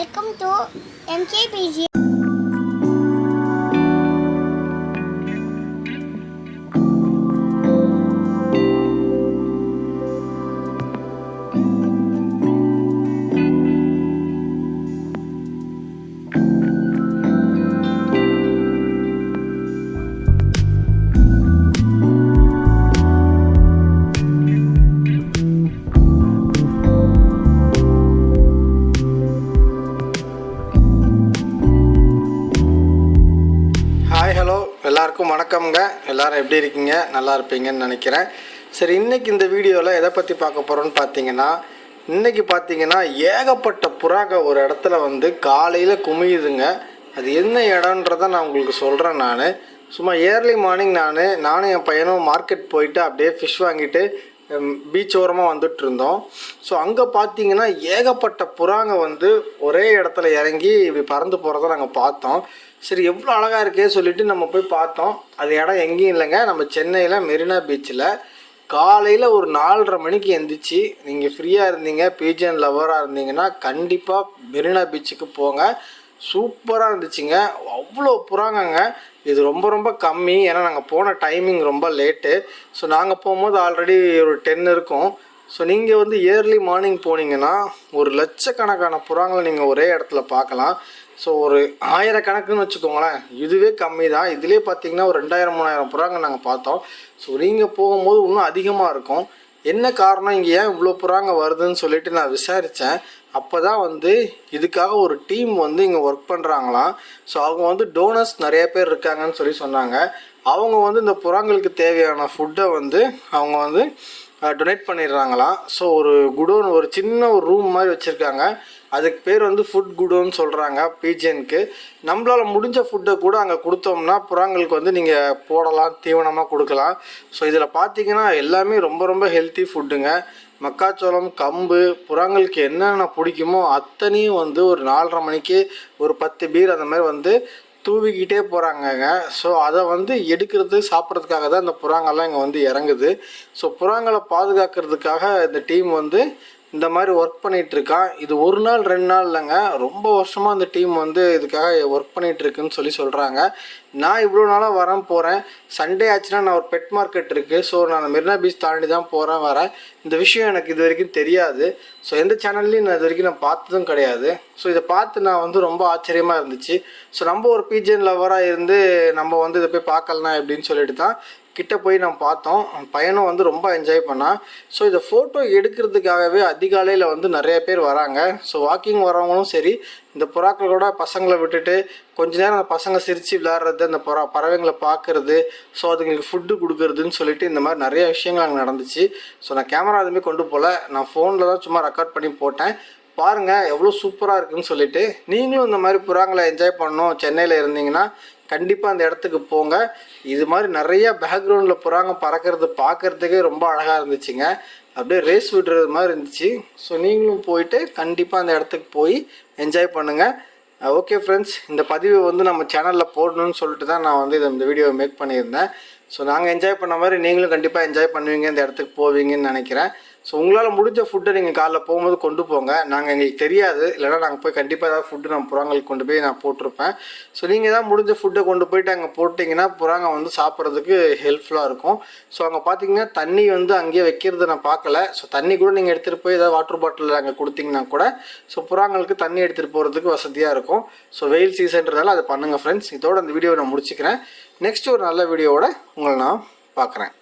Welcome to એમ કે PG எல்லாருக்கும் வணக்கம்ங்க. எல்லாரும் எப்படி இருக்கீங்க? நல்லா இருப்பீங்கன்னு நினைக்கிறேன். சரி இன்னைக்கு இந்த வீடியோவில் எதை பற்றி பார்க்க போகிறோன்னு பார்த்தீங்கன்னா இன்னைக்கு பார்த்தீங்கன்னா ஏகப்பட்ட புறாக ஒரு இடத்துல வந்து காலையில் குமியுதுங்க. அது என்ன இடம்ன்றத நான் உங்களுக்கு சொல்கிறேன் நான். சும்மா ஏர்லி மார்னிங் நான் நானும் என் பையனும் மார்க்கெட் போயிட்டு அப்படியே ஃபிஷ் வாங்கிட்டு பீச் ஓரமாக வந்துட்டு இருந்தோம் ஸோ அங்கே பார்த்தீங்கன்னா ஏகப்பட்ட புறாங்க வந்து ஒரே இடத்துல இறங்கி இப்படி பறந்து போகிறத நாங்கள் பார்த்தோம். சரி எவ்வளோ அழகாக இருக்கே சொல்லிட்டு நம்ம போய் பார்த்தோம். அது இடம் எங்கேயும் இல்லைங்க. நம்ம சென்னையில் மெரினா பீச்சில் காலையில் ஒரு நாலரை மணிக்கு எந்திரிச்சு நீங்கள் ஃப்ரீயாக இருந்தீங்க பீஜன் லவராக இருந்தீங்கன்னா கண்டிப்பாக மெரினா பீச்சுக்கு போங்க. சூப்பராக இருந்துச்சுங்க. அவ்வளோ புறாங்கங்க. இது ரொம்ப ரொம்ப கம்மி. ஏன்னா நாங்கள் போன டைமிங் ரொம்ப லேட்டு ஸோ நாங்கள் போகும்போது ஆல்ரெடி ஒரு டென் இருக்கும். ஸோ நீங்கள் வந்து இயர்லி மார்னிங் போனீங்கன்னா ஒரு லட்சக்கணக்கான புறாங்களை நீங்கள் ஒரே இடத்துல பார்க்கலாம். ஸோ ஒரு ஆயிரக்கணக்குன்னு வச்சுக்கோங்களேன். இதுவே கம்மி தான். இதுலேயே பார்த்தீங்கன்னா ஒரு ரெண்டாயிரம் மூணாயிரம் புறாங்க நாங்கள் பார்த்தோம். ஸோ நீங்கள் போகும்போது இன்னும் அதிகமாக இருக்கும். என்ன காரணம் இங்கே ஏன் இவ்வளோ புறாங்க வருதுன்னு சொல்லிட்டு நான் விசாரித்தேன் அப்போ தான் வந்து இதுக்காக ஒரு டீம் வந்து இங்கே ஒர்க் பண்ணுறாங்களாம் ஸோ அவங்க வந்து டோனர்ஸ் நிறைய பேர் இருக்காங்கன்னு சொல்லி சொன்னாங்க. அவங்க வந்து இந்த புறாங்களுக்கு தேவையான ஃபுட்டை வந்து அவங்க வந்து டொனேட் பண்ணிடுறாங்களாம் ஸோ ஒரு குடோன் ஒரு சின்ன ஒரு ரூம் மாதிரி வச்சுருக்காங்க. அதுக்கு பேர் வந்து ஃபுட் குடோன்னு சொல்கிறாங்க பிஜிஎனுக்கு நம்மளால் முடிஞ்ச ஃபுட்டை கூட அங்கே கொடுத்தோம்னா புறாங்களுக்கு வந்து நீங்கள் போடலாம் தீவனமாக கொடுக்கலாம். ஸோ இதில் பார்த்தீங்கன்னா எல்லாமே ரொம்ப ரொம்ப ஹெல்த்தி ஃபுட்டுங்க மக்காச்சோளம் கம்பு புறாங்களுக்கு என்னென்ன பிடிக்குமோ அத்தனையும் வந்து ஒரு நாலரை மணிக்கு ஒரு பத்து பீர் அந்த மாதிரி வந்து தூவிக்கிட்டே போகிறாங்கங்க ஸோ அதை வந்து எடுக்கிறது சாப்பிட்றதுக்காக தான் இந்த புறாங்கெல்லாம் இங்கே வந்து இறங்குது. ஸோ புறாங்களை பாதுகாக்கிறதுக்காக இந்த டீம் வந்து இந்த மாதிரி ஒர்க் பண்ணிகிட்டு இருக்கான் இது ஒரு நாள் ரெண்டு நாள் இல்லைங்க. ரொம்ப வருஷமாக அந்த டீம் வந்து இதுக்காக ஒர்க் பண்ணிட்டு இருக்குன்னு சொல்லி சொல்கிறாங்க நான் இவ்வளோ நாளாக வரேன் போகிறேன் சண்டே ஆச்சுன்னா நான் ஒரு பெட் மார்க்கெட் இருக்குது ஸோ நான் மெரினா பீச் தாண்டி தான் போகிறேன் வரேன். இந்த விஷயம் எனக்கு இது வரைக்கும் தெரியாது. ஸோ எந்த சேனல்லையும் நான் இது வரைக்கும் நான் பார்த்ததும் கிடையாது. ஸோ இதை பார்த்து நான் வந்து ரொம்ப ஆச்சரியமாக இருந்துச்சு. ஸோ நம்ம ஒரு பிஜிஎன் லவராக இருந்து நம்ம வந்து இதை போய் பார்க்கலாம் எப்படின்னு சொல்லிட்டு தான் கிட்ட போய் நான் பார்த்தோம். பையனும் வந்து ரொம்ப என்ஜாய் பண்ணான் ஸோ இதை ஃபோட்டோ எடுக்கிறதுக்காகவே அதிகாலையில் வந்து நிறைய பேர் வராங்க. ஸோ வாக்கிங் வரவங்களும் சரி இந்த புறாக்கள் கூட பசங்களை விட்டுட்டு கொஞ்ச நேரம் அந்த பசங்க சிரித்து விளையாடுறது அந்த புறா பறவைங்களை பார்க்கறது ஸோ அதுங்களுக்கு ஃபுட்டு கொடுக்கறதுன்னு சொல்லிட்டு இந்த மாதிரி நிறைய விஷயங்கள் அங்கே நடந்துச்சு. ஸோ நான் கேமரா எதுவுமே கொண்டு போகல நான் ஃபோனில் தான் சும்மா ரெக்கார்ட் பண்ணி போட்டேன். பாருங்க எவ்வளோ சூப்பராக இருக்குன்னு சொல்லிட்டு நீங்களும் இந்த மாதிரி புறாங்களை என்ஜாய் பண்ணணும். சென்னையில் இருந்தீங்கன்னா கண்டிப்பாக அந்த இடத்துக்கு போங்க. இது மாதிரி நிறைய பேக்ரவுண்டில் புறாங்க பறக்கிறது பார்க்கறதுக்கே ரொம்ப அழகாக இருந்துச்சுங்க. அப்படியே ரேஸ் விடுறது மாதிரி இருந்துச்சு. ஸோ நீங்களும் போயிட்டு கண்டிப்பாக அந்த இடத்துக்கு போய் என்ஜாய் பண்ணுங்கள் ஓகே ஃப்ரெண்ட்ஸ் இந்த பதிவை வந்து நம்ம சேனலில் போடணும்னு சொல்லிட்டு தான் நான் வந்து இதை இந்த வீடியோவை மேக் பண்ணியிருந்தேன். ஸோ நாங்கள் என்ஜாய் பண்ண மாதிரி நீங்களும் கண்டிப்பாக என்ஜாய் பண்ணுவீங்க இந்த இடத்துக்கு போவீங்கன்னு நினைக்கிறேன். ஸோ உங்களால் முடிஞ்ச ஃபுட்டை நீங்கள் காலைல போகும்போது கொண்டு போங்க. நாங்கள் எங்களுக்கு தெரியாது. இல்லைனா நாங்கள் போய் கண்டிப்பாக ஏதாவது ஃபுட்டு நான் புறாங்களுக்கு கொண்டு போய் நான் போட்டிருப்பேன். ஸோ நீங்கள் தான் முடிஞ்ச ஃபுட்டை கொண்டு போயிட்டு அங்கே போட்டிங்கன்னா புறாங்க வந்து சாப்பிட்றதுக்கு ஹெல்ப்ஃபுல்லாக இருக்கும். ஸோ அங்கே பார்த்தீங்கன்னா தண்ணி வந்து அங்கேயே வைக்கிறத நான் பார்க்கல ஸோ தண்ணி கூட நீங்கள் எடுத்துகிட்டு போய் ஏதாவது வாட்டர் பாட்டில் அங்கே கொடுத்தீங்கன்னா கூட ஸோ புறாங்களுக்கு தண்ணி எடுத்துகிட்டு போகிறதுக்கு வசதியாக இருக்கும். ஸோ வெயில் சீசன்றதால அதை பண்ணுங்கள் ஃப்ரெண்ட்ஸ் இதோட அந்த வீடியோவை நான் முடிச்சுக்கிறேன். நெக்ஸ்ட் ஒரு நல்ல வீடியோவோட உங்களை நான் பார்க்குறேன்